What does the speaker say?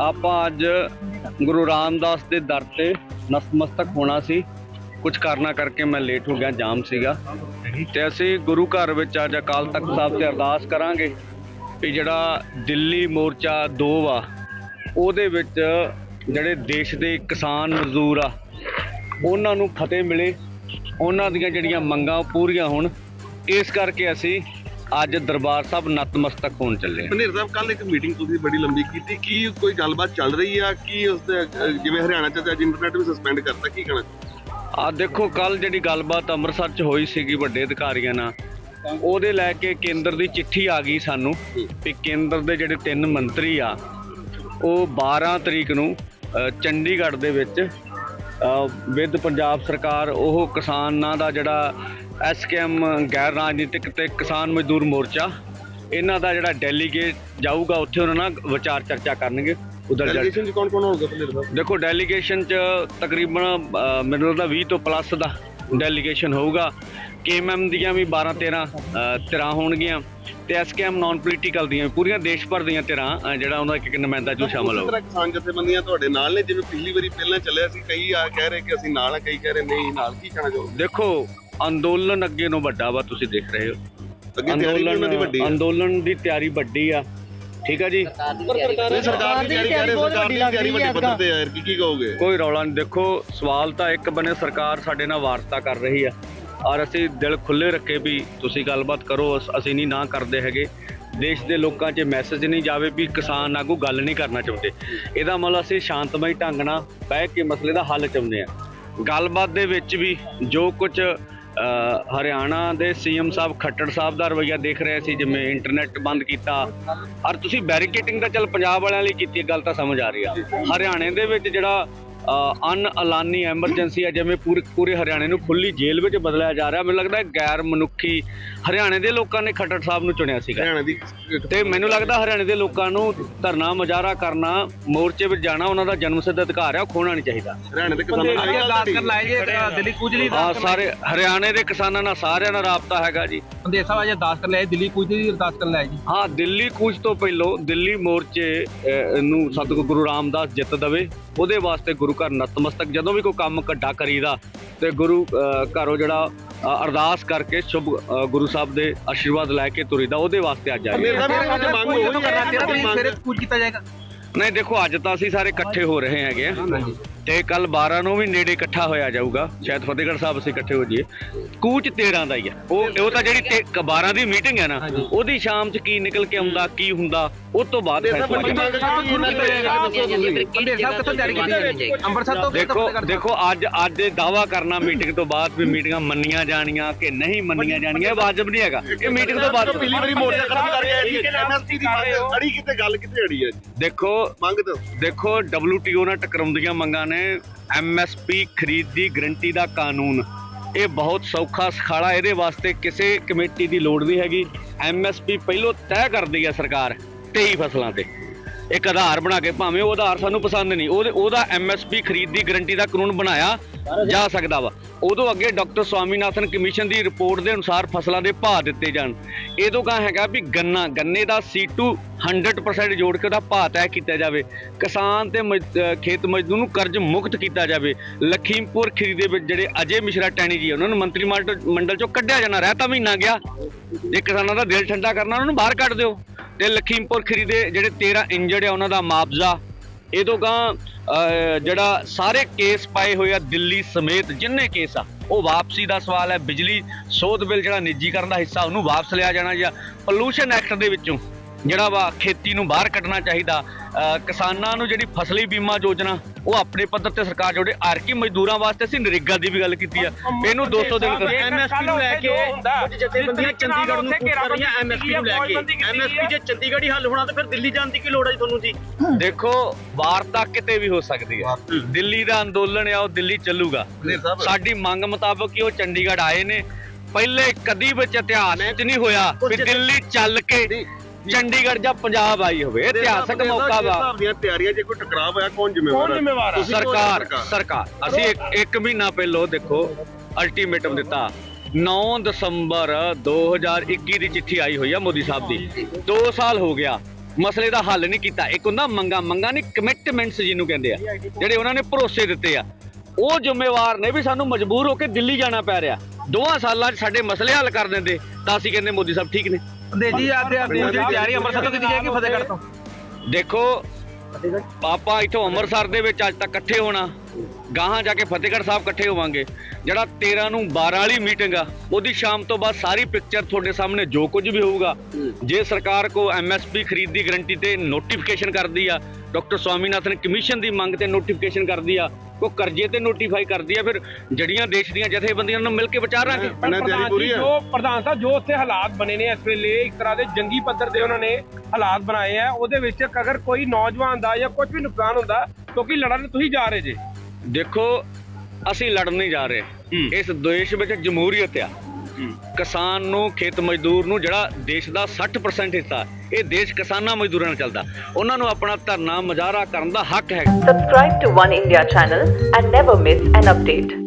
ਆਪਾਂ ਅੱਜ ਗੁਰੂ ਰਾਮਦਾਸ ਦੇ ਦਰ ਤੇ ਨਤਮਸਤਕ ਹੋਣਾ ਸੀ। ਕੁਝ ਕਾਰਨਾ ਕਰਕੇ ਮੈਂ ਲੇਟ ਹੋ ਗਿਆ, ਜਾਮ ਸੀਗਾ। ਤੇ ਅਸੀਂ ਗੁਰੂ ਘਰ ਵਿੱਚ ਅੱਜ ਅਕਾਲ ਤਖਤ ਸਾਹਿਬ ਤੇ ਅਰਦਾਸ ਕਰਾਂਗੇ ਵੀ ਜਿਹੜਾ ਦਿੱਲੀ ਮੋਰਚਾ 2 ਆ, ਉਹਦੇ ਵਿੱਚ ਜਿਹੜੇ ਦੇਸ਼ ਦੇ ਕਿਸਾਨ ਮਜ਼ਦੂਰ ਆ, ਉਹਨਾਂ ਨੂੰ ਫਤਿਹ ਮਿਲੇ, ਉਹਨਾਂ ਦੀਆਂ ਜਿਹੜੀਆਂ ਮੰਗਾਂ ਉਹ ਪੂਰੀਆਂ ਹੋਣ। ਇਸ ਕਰਕੇ ਅਸੀਂ ਅੱਜ ਦਰਬਾਰ ਸਾਹਿਬ ਨਤਮਸਤਕ ਹੋਣ ਚੱਲੇ ਹਾਂ ਮਨੇਰ ਸਾਹਿਬ ਕੱਲ ਇੱਕ ਮੀਟਿੰਗ ਤੁਸੀਂ ਬੜੀ ਲੰਬੀ ਕੀਤੀ। ਕੀ ਕੋਈ ਗੱਲਬਾਤ ਚੱਲ ਰਹੀ ਆ? ਕੀ ਉਸ ਦੇ ਜਿਵੇਂ ਹਰਿਆਣਾ ਚ ਅੱਜ ਇੰਟਰਨੈਟ ਵੀ ਸਸਪੈਂਡ ਕਰਤਾ ਕੀ ਕਹਿਣਾ? ਆ ਦੇਖੋ ਕੱਲ ਜਿਹੜੀ ਗੱਲਬਾਤ ਅੰਮ੍ਰਿਤਸਰ 'ਚ ਹੋਈ ਸੀਗੀ ਵੱਡੇ ਅਧਿਕਾਰੀਆਂ ਨਾਲ ਉਹਦੇ ਲੈ ਕੇ ਕੇਂਦਰ ਦੀ ਚਿੱਠੀ ਆ ਗਈ ਸਾਨੂੰ ਵੀ ਕੇਂਦਰ ਦੇ ਜਿਹੜੇ ਤਿੰਨ ਮੰਤਰੀ ਆ ਉਹ 12 ਤਰੀਕ ਨੂੰ ਅ, ਚੰਡੀਗੜ੍ਹ ਦੇ ਵਿੱਚ ਵਿਦ ਪੰਜਾਬ ਸਰਕਾਰ ਉਹ ਕਿਸਾਨਾਂ ਦਾ ਜਿਹੜਾ ਐਸਕੇਐਮ ਗੈਰ ਰਾਜਨੀਤਿਕ ਤੇ ਕਿਸਾਨ ਮਜ਼ਦੂਰ ਮੋਰਚਾ ਇਹਨਾਂ ਦਾ ਜਿਹੜਾ ਡੈਲੀਗੇਟ ਜਾਊਗਾ ਉੱਥੇ ਉਹਨਾਂ ਨਾਲ ਵਿਚਾਰ ਚਰਚਾ ਕਰਨਗੇ ਉਧਰ ਡੈਲੀਗੇਸ਼ਨ ਚ ਕੌਣ ਕੌਣ ਹੋਊਗਾ ਸਾਹਿਬ ਦੇਖੋ ਡੈਲੀਗੇਸ਼ਨ ਚ ਤਕਰੀਬਨ ਮੈਨੂੰ ਲੱਗਦਾ 20 ਤੋਂ ਪਲੱਸ ਦਾ ਡੈਲੀਗੇਸ਼ਨ ਹੋਊਗਾ। ਕੇਐਮਐਮ ਦੀਆਂ ਵੀ 12 13 ਧਿਰਾਂ ਹੋਣਗੀਆਂ ਤੇ ਐਸਕੇਐਮ ਨਾਨ ਪੋਲੀਟੀਕਲ ਦੀਆਂ ਪੂਰੀਆਂ ਦੇਸ਼ ਭਰ ਦੀਆਂ ਅ, ਜਿਹੜਾ ਉਹਨਾਂ ਦਾ ਇੱਕ ਨੁਮਾਇੰਦਾ ਜੋ ਸ਼ਾਮਲ ਹੋਊਗਾ ਕਿਸਾਨ ਜਥੇਬੰਦੀਆਂ ਤੁਹਾਡੇ ਨਾਲ ਨੇ ਜਿਵੇਂ ਪਿਛਲੀ ਵਾਰੀ ਪਹਿਲਾਂ ਚੱਲਿਆ ਸੀ ਕਈ ਆ ਕਹਿ ਰਹੇ ਕਿ ਅਸੀਂ ਨਾਲ ਆ ਕਈ ਕਹਿ ਰਹੇ ਨਹੀਂ ਨਾਲ ਕੀ ਕਹਿਣਾ ਚਾਹੋਗੇ? ਦੇਖੋ ਅੰਦੋਲਨ ਅੱਗੇ ਨੂੰ ਵੱਡਾ ਵਾ ਤੁਸੀਂ ਦੇਖ ਰਹੇ ਹੋ। ਅੱਗੇ ਤਿਆਰੀ ਵੀ ਉਹਨਾਂ ਦੀ ਵੱਡੀ ਆ? ਅੰਦੋਲਨ ਦੀ ਤਿਆਰੀ ਵੱਡੀ ਆ। ਠੀਕ ਆ ਜੀ? ਨਹੀਂ, ਸਰਕਾਰ ਦੀ ਤਿਆਰੀ ਕਹਿ ਰਹੇ ਸਰਕਾਰ ਦੀ ਤਿਆਰੀ ਵੱਡੀ ਪੱਧਰ ਤੇ ਆ ਯਾਰ ਕੀ ਕੀ ਕਹੋਗੇ? ਕੋਈ ਰੌਲਾ ਨਹੀਂ ਦੇਖੋ ਸਵਾਲ ਤਾਂ ਇੱਕ ਬਨੇ ਸਰਕਾਰ ਸਾਡੇ ਨਾਲ ਵਾਰਤਾ ਕਰ ਰਹੀ ਆ। ਔਰ ਅਸੀਂ ਦਿਲ ਖੁੱਲੇ ਰੱਖੇ ਵੀ ਤੁਸੀਂ ਗੱਲਬਾਤ ਕਰੋ ਅਸ- ਅਸੀਂ ਨਹੀਂ ਨਾ ਕਰਦੇ ਹੈਗੇ। ਦੇਸ਼ ਦੇ ਲੋਕਾਂ 'ਚ ਮੈਸੇਜ ਨਹੀਂ ਜਾਵੇ ਵੀ ਕਿਸਾਨ ਆਗੂ ਗੱਲ ਨਹੀਂ ਕਰਨਾ ਚਾਹੁੰਦੇ। ਇਹਦਾ ਮਤਲਬ ਅਸੀਂ ਸ਼ਾਂਤਮਈ ਢੰਗ ਨਾਲ ਬਹਿ ਕੇ ਮਸਲੇ ਦਾ ਹੱਲ ਚਾਹੁੰਦੇ ਆ। ਗੱਲਬਾਤ ਦੇ ਵਿੱਚ ਵੀ ਜੋ ਕੁਝ ਹਰਿਆਣਾ ਦੇ ਸੀਐਮ ਸਾਹਿਬ ਖੱਟੜ ਸਾਹਿਬ ਦਾ ਰਵੱਈਆ ਦੇਖ ਰਹੇ ਸੀ ਜਿਵੇਂ ਇੰਟਰਨੈਟ ਬੰਦ ਕੀਤਾ। ਔਰ ਤੁਸੀਂ ਬੈਰੀਕੇਟਿੰਗ ਤਾਂ ਚੱਲ ਪੰਜਾਬ ਵਾਲਿਆਂ ਲਈ ਕੀਤੀ ਗੱਲ ਤਾਂ ਸਮਝ ਆ ਰਹੀ ਆ। ਹਰਿਆਣੇ ਦੇ ਵਿੱਚ ਜਿਹੜਾ ਅਨ ਐਲਾਨੀ ਐਮਰਜੈਂਸੀ ਆ ਜਿਵੇਂ ਪੂਰੇ ਪੂਰੇ ਹਰਿਆਣੇ ਨੂੰ ਖੁੱਲੀ ਜੇਲ੍ਹ ਵਿੱਚ ਬਦਲਿਆ ਜਾ ਰਿਹਾ। ਮੈਨੂੰ ਲੱਗਦਾ ਹੈ ਗੈਰ ਮਨੁੱਖੀ ਹਰਿਆਣੇ ਦੇ ਲੋਕਾਂ ਨੇ ਖੱਟੜ ਸਾਹਿਬ ਨੂੰ ਚੁਣਿਆ ਸੀਗਾ। ਹਰਿਆਣਾ ਦੀ ਤੇ ਮੈਨੂੰ ਲੱਗਦਾ ਹਰਿਆਣੇ ਦੇ ਲੋਕਾਂ ਨੂੰ ਧਰਨਾ ਮੁਜ਼ਾਹਰਾ ਕਰਨਾ ਮੋਰਚੇ ਵਿੱਚ ਜਾਣਾ ਉਹਨਾਂ ਦਾ ਜਨਮ ਸਿੱਧ ਅਧਿਕਾਰ ਹੈ ਉਹ ਖੋਣਾ ਨਹੀਂ ਚਾਹੀਦਾ। ਹਰਿਆਣਾ ਦੇ ਕਿਸਾਨਾਂ ਨਾਲ ਗੱਲ ਲਾਏ ਜੇ ਦਿੱਲੀ ਕੁਜਲੀ ਸਾਰੇ ਹਰਿਆਣੇ ਦੇ ਕਿਸਾਨਾਂ ਨਾਲ ਸਾਰਿਆਂ ਨਾਲ ਰਾਬਤਾ ਹੈਗਾ ਜੀ। ਸੰਦੇਸ਼ ਸਾਹਿਬ ਅੱਜ ਅਰਦਾਸ ਕਰਨ ਲਾਏ ਦਿੱਲੀ ਕੁਜਲੀ ਦੀ ਅਰਦਾਸ ਕਰਨ ਲਾਏ ਜੀ। ਹਾਂ ਦਿੱਲੀ ਕੂਚ ਤੋਂ ਪਹਿਲੋਂ ਦਿੱਲੀ ਮੋਰਚੇ ਨੂੰ ਸਤਿਗੁਰੂ ਗੁਰੂ ਰਾਮਦਾਸ ਜਿੱਤ ਦਵੇ ਉਹਦੇ ਵਾਸਤੇ ਗੁਰੂ ਘਰ ਨਤਮਸਤਕ ਜਦੋਂ ਵੀ ਕੋਈ ਕੰਮ ਕੱਢਾ ਕਰੀਦਾ ਤੇ ਗੁਰੂ ਘਰੋਂ ਜਿਹੜਾ ਅਰਦਾਸ ਕਰਕੇ ਸ਼ੁਭ ਗੁਰੂ ਸਾਹਿਬ ਦੇ ਆਸ਼ੀਰਵਾਦ ਲੈ ਕੇ ਤੁਰੀਦਾ ਉਹਦੇ ਵਾਸਤੇ ਅੱਜ ਆਏ ਮਨੇਰ ਸਾਹਿਬ ਇਹ ਅੱਜ ਮੰਗ ਹੋਈ ਕਰਨਾ ਤੇਰਾ ਹੈ ਸਵੇਰੇ ਕੁਝ ਕੀਤਾ ਜਾਏਗਾ। ਨਹੀਂ ਦੇਖੋ ਅੱਜ ਤਾਂ ਅਸੀਂ ਸਾਰੇ ਇਕੱਠੇ ਹੋ ਰਹੇ ਹੈਗੇ ਆ ਤੇ ਕੱਲ 12 ਨੂੰ ਵੀ ਨੇੜੇ ਇਕੱਠਾ ਹੋਇਆ ਜਾਊਗਾ। ਸ਼ਾਇਦ ਫਤਿਹਗੜ੍ਹ ਸਾਹਿਬ ਅਸੀਂ ਇਕੱਠੇ ਹੋ ਜਾਈਏ। ਕੂਚ 13 ਦਾ ਹੀ ਆ। ਉਹ ਉਹ ਤਾਂ ਜਿਹੜੀ ਤੇ- 12 ਦੀ ਮੀਟਿੰਗ ਹੈ ਨਾ ਉਹਦੀ ਸ਼ਾਮ 'ਚ ਕੀ ਨਿਕਲ ਕੇ ਆਉਂਦਾ ਕੀ ਹੁੰਦਾ ਉਸ ਤੋਂ ਬਾਅਦ ਫੈਸਲਾ ਕੀ ਦੱਸੋ ਅੰਮ੍ਰਿਤਸਰ ਤੋਂ ਦੇਖੋ ਦੇਖੋ ਅੱਜ ਅੱਜ ਇਹ ਦਾਵਾ ਕਰਨਾ ਮੀਟਿੰਗ ਤੋਂ ਬਾਅਦ ਵੀ ਮੀਟਿੰਗਾਂ ਮੰਨੀਆਂ ਜਾਣੀਆਂ ਕਿ ਨਹੀਂ ਮੰਨੀਆਂ ਜਾਣੀਆਂ ਇਹ ਵਾਜਬ ਨਹੀਂ ਹੈਗਾ। ਇਹ ਮੀਟਿੰਗ ਤੋਂ ਬਾਅਦ ਪਿਛਲੀ ਵਾਰੀ ਮੋਰਚਾ ਖਤਮ ਕਰਕੇ ਆਏ ਸੀ ਐਮਐਸਪੀ ਦੀ ਮੰਗ ਅੜੀ ਕਿਤੇ ਗੱਲ ਕਿਤੇ ਅੜੀ ਹੈ ਜੀ। ਦੇਖੋ ਮੰਗ ਦੋ ਦੇਖੋ WTO ਨਾਲ ਟਕਰਾਉਂਦੀਆਂ ਮੰਗਾਂ ਨੇ। MSP ਖਰੀਦ ਦੀ ਗਰੰਟੀ ਦਾ ਕਾਨੂੰਨ। ਇਹ ਬਹੁਤ ਸੌਖਾ ਸਖਾਲਾ, ਇਹਦੇ ਵਾਸਤੇ ਕਿਸੇ ਕਮੇਟੀ ਦੀ ਲੋੜ ਨਹੀਂ ਹੈਗੀ। MSP ਪਹਿਲੋਂ ਤੈਅ ਕਰਦੀ ਹੈ ਸਰਕਾਰ 23 ਫਸਲਾਂ ਤੇ। ਇੱਕ ਆਧਾਰ ਬਣਾ ਕੇ, ਭਾਵੇਂ ਉਹ ਆਧਾਰ ਸਾਨੂੰ ਪਸੰਦ ਨਹੀਂ, ਉਹਦੇ, ਉਹਦਾ MSP ਖਰੀਦ ਦੀ ਗਰੰਟੀ ਦਾ ਕਾਨੂੰਨ ਬਣਾਇਆ ਜਾ ਸਕਦਾ ਵਾ। ਉਦੋਂ ਅੱਗੇ ਡਾਕਟਰ ਸਵਾਮੀਨਾਥਨ ਕਮਿਸ਼ਨ ਦੀ ਰਿਪੋਰਟ ਦੇ ਅਨੁਸਾਰ ਫਸਲਾਂ ਦੇ ਭਾਅ ਦਿੱਤੇ ਜਾਣ। ਇਹਦੋਂ ਕਾ ਹੈਗਾ ਵੀ ਗੰਨਾ, ਗੰਨੇ ਦਾ C2 100% ਜੋੜ ਕੇ ਉਹਦਾ ਭਾਅ ਤੈਅ ਕੀਤਾ ਜਾਵੇ। ਕਿਸਾਨ ਤੇ ਮਜ਼- ਖੇਤ ਮਜ਼ਦੂਰ ਨੂੰ ਕਰਜ਼ ਮੁਕਤ ਕੀਤਾ ਜਾਵੇ। ਲਖੀਮਪੁਰ ਖੀਰੀ ਦੇ ਵਿੱਚ ਜਿਹੜੇ ਅਜੇ ਮਿਸ਼ਰਾ ਟੈਣੀ ਜੀ ਉਹਨਾਂ ਨੂੰ ਮੰਤਰੀ ਮੰਡਲ ਮੰਡਲ ਚੋਂ ਕੱਢਿਆ ਜਾਣਾ ਰਹਿਤਾ ਮਹੀਨਾ ਗਿਆ। ਜੇ ਕਿਸਾਨਾਂ ਦਾ ਦਿਲ ਠੰਡਾ ਕਰਨਾ, ਉਹਨਾਂ ਨੂੰ ਬਾਹਰ ਕੱਢ ਦਿਓ। ਤੇ ਲਖੀਮਪੁਰ ਖੀਰੀ ਦੇ ਜਿਹੜੇ 13 ਇੰਜਰਡ ਆ, ਉਹਨਾਂ ਦਾ ਮੁਆਵਜ਼ਾ ਇਹ ਤੋਂ ਗਾਂ ਜਿਹੜਾ ਸਾਰੇ ਕੇਸ ਪਾਏ ਹੋਏ ਆ ਦਿੱਲੀ ਸਮੇਤ ਜਿੰਨੇ ਕੇਸ ਆ, ਉਹ ਵਾਪਸੀ ਦਾ ਸਵਾਲ ਹੈ। ਬਿਜਲੀ ਸੋਧ ਬਿੱਲ ਜਿਹੜਾ ਨਿੱਜੀਕਰਨ ਦਾ ਹਿੱਸਾ, ਉਹਨੂੰ ਵਾਪਸ ਲਿਆ ਜਾਣਾ ਜਾਂ ਪੋਲੂਸ਼ਨ ਐਕਟ ਦੇ ਵਿੱਚੋਂ ਜਿਹੜਾ ਵਾ ਖੇਤੀ ਨੂੰ ਬਾਹਰ ਕੱਢਣਾ ਚਾਹੀਦਾ ਅਹ ਕਿਸਾਨਾਂ ਨੂੰ ਜਿਹੜੀ ਫਸਲੀ ਬੀਮਾ ਯੋਜਨਾ ਉਹ ਆਪਣੇ ਪੱਧਰ ਤੇ ਸਰਕਾਰ ਜੋੜੇ ਆਰਕੀ ਮਜ਼ਦੂਰਾਂ ਵਾਸਤੇ ਅਸੀਂ ਨਰੇਗਾ ਦੀ ਵੀ ਗੱਲ ਕੀਤੀ ਆ। ਇਹਨੂੰ 200 ਦਿਨ ਕਰ ਐਮਐਸਪੀ ਨੂੰ ਲੈ ਕੇ ਕੁਝ ਜਥੇਬੰਦੀਆਂ ਚੰਡੀਗੜ੍ਹ ਨੂੰ ਪੁੱਛ ਕਰ ਰਹੀਆਂ ਐਮਐਸਪੀ ਨੂੰ ਲੈ ਕੇ। ਐਮਐਸਪੀ ਜੇ ਚੰਡੀਗੜ੍ਹ ਹੀ ਹੱਲ ਹੋਣਾ ਤਾਂ ਫਿਰ ਦਿੱਲੀ ਜਾਣ ਦੀ ਕੀ ਲੋੜ ਹੈ ਤੁਹਾਨੂੰ ਜੀ? ਦੇਖੋ ਵਾਰਤਾ ਕਿਤੇ ਵੀ ਹੋ ਸਕਦੀ ਹੈ। ਦਿੱਲੀ ਦਾ ਅੰਦੋਲਨ ਆ ਉਹ ਦਿੱਲੀ ਚੱਲੂਗਾ। ਸਾਡੀ ਮੰਗ ਮੁਤਾਬਕ ਹੀ ਉਹ ਚੰਡੀਗੜ੍ਹ ਆਏ ਨੇ। ਪਹਿਲੇ ਕਦੀ ਵਿੱਚ ਇਤਿਹਾਸ ਵਿੱਚ ਨਹੀਂ ਹੋਇਆ ਵੀ ਦਿੱਲੀ ਚੱਲ ਕੇ ਚੰਡੀਗੜ੍ਹ ਜਾਂ ਪੰਜਾਬ ਆਈ ਹੋਵੇ ਇਤਿਹਾਸਕ ਮੌਕਾ ਵਾ। ਦੀਆਂ ਤਿਆਰੀਆਂ ਜੇ ਕੋਈ ਟਕਰਾਅ ਹੋਇਆ ਕੌਣ ਜ਼ਿੰਮੇਵਾਰ ਹੈ ਜ਼ਿੰਮੇਵਾਰ ਆ? ਤੁਸੀਂ ਕੌਣ ਸਰਕਾਰ ਸਰਕਾਰ? ਅਸੀਂ ਇੱਕ ਇੱਕ ਮਹੀਨਾ ਪਹਿਲਾਂ ਦੇਖੋ ਅਲਟੀਮੇਟਮ ਦਿੱਤਾ। 9 ਦਸੰਬਰ 2021 ਦੀ ਚਿੱਠੀ ਆਈ ਹੋਈ ਆ ਮੋਦੀ ਸਾਹਿਬ ਦੀ। 2 ਸਾਲ ਹੋ ਗਿਆ। ਮਸਲੇ ਦਾ ਹੱਲ ਨਹੀਂ ਕੀਤਾ। ਇੱਕ ਹੁੰਦਾ ਮੰਗਾ ਮੰਗਾ ਨਹੀਂ ਕਮਿਟਮੈਂਟਸ ਜਿਹਨੂੰ ਕਹਿੰਦੇ ਆ। ਜਿਹੜੇ ਉਹਨਾਂ ਨੇ ਭਰੋਸੇ ਦਿੱਤੇ ਆ। ਉਹ ਜ਼ਿੰਮੇਵਾਰ ਨੇ ਵੀ ਸਾਨੂੰ ਮਜਬੂਰ ਹੋ ਕੇ ਦਿੱਲੀ ਜਾਣਾ ਪੈ ਰਿਹਾ। ਦੋਹਾਂ ਸਾਲਾਂ 'ਚ ਸਾਡੇ ਮਸਲੇ ਹੱਲ ਕਰ ਦਿੰਦੇ। ਤਾਂ ਅਸੀਂ ਕਹਿੰਦੇ ਮੋਦੀ ਸਾਹਿਬ ਠੀਕ ਨੇ। ਦੇ ਜੀ ਅੱਜ ਅੱਜ ਦੀ ਤਿਆਰੀ ਅੰਮ੍ਰਿਤਸਰ ਤੋਂ ਕੀਤੀ ਜਾਏਗੀ, ਫਤਿਹਗੜ੍ਹ ਤੋਂ? ਦੇਖੋ, ਪਾਪਾ ਇਥੋਂ ਅੰਮ੍ਰਿਤਸਰ ਦੇ ਵਿੱਚ ਅੱਜ ਤੱਕ ਇਕੱਠੇ ਹੋਣਾ, ਗਾਹਾਂ ਜਾ ਕੇ ਫਤਿਹਗੜ੍ਹ ਸਾਹਿਬ ਇਕੱਠੇ ਹੋਵਾਂਗੇ। ਜਿਹੜਾ 13 ਨੂੰ 12 ਵਾਲੀ ਮੀਟਿੰਗ ਆ, ਉਹਦੀ ਸ਼ਾਮ ਤੋਂ ਬਾਅਦ ਸਾਰੀ ਪਿਕਚਰ ਤੁਹਾਡੇ ਸਾਹਮਣੇ ਜੋ ਕੁਝ ਵੀ ਹੋਊਗਾ, ਜੇ ਸਰਕਾਰ ਕੋ ਐਮਐਸਪੀ ਖਰੀਦ ਦੀ ਗਰੰਟੀ ਤੇ ਨੋਟੀਫਿਕੇਸ਼ਨ ਕਰਦੀ ਆ ਡਾਕਟਰ ਸਵਾਮੀਨਾਥਨ ਕਮਿਸ਼ਨ ਦੀ ਮੰਗ ਤੇ ਨੋਟੀਫਿਕੇਸ਼ਨ ਕਰਦੀ ਆ ਕੋ ਕਰਜ਼ੇ ਤੇ ਨੋਟੀਫਾਈ ਕਰਦੀ ਆ ਫਿਰ ਜੜੀਆਂ ਦੇਸ਼ ਦੀਆਂ ਜਥੇਬੰਦੀਆਂ ਨਾਲ ਮਿਲ ਕੇ ਵਿਚਾਰਾਂਗੇ ਪਿੰਡਾਂ ਦੀ ਤਿਆਰੀ ਪੂਰੀ ਹੈ ਜੋ ਪ੍ਰਧਾਨ ਸਾਹਿਬ ਜੋ ਉੱਥੇ ਹਾਲਾਤ ਬਣੇ ਨੇ ਇਸ ਵੇਲੇ ਇੱਕ ਤਰ੍ਹਾਂ ਦੇ ਜੰਗੀ ਪੱਧਰ ਦੇ ਉਹਨਾਂ ਨੇ ਹਾਲਾਤ ਬਣਾਏ ਆ। ਉਹਦੇ ਵਿੱਚ ਅਗਰ ਕੋਈ ਨੌਜਵਾਨ ਦਾ ਜਾਂ ਕੁਝ ਵੀ ਨੁਕਸਾਨ ਹੁੰਦਾ ਕਿਉਂਕਿ ਲੜਨ ਤੁਸੀਂ ਜਾ ਰਹੇ ਜੇ। ਦੇਖੋ ਅਸੀਂ ਲੜਨ ਨਹੀਂ ਜਾ ਰਹੇ। ਇਸ ਦੇਸ਼ ਵਿੱਚ ਜਮਹੂਰੀਅਤ ਆ। ਕਿਸਾਨ ਨੂੰ ਖੇਤ ਮਜ਼ਦੂਰ ਨੂੰ ਜਿਹੜਾ ਦੇਸ਼ ਦਾ 60% ਹਿੱਸਾ ਇਹ ਦੇਸ਼ ਕਿਸਾਨਾਂ ਮਜ਼ਦੂਰਾਂ ਨਾਲ ਚੱਲਦਾ ਉਹਨਾਂ ਨੂੰ ਆਪਣਾ ਧਰਨਾ ਮਜ਼ਾਰਾ ਕਰਨ ਦਾ ਹੱਕ ਹੈ subscribe to One India channel and never miss an update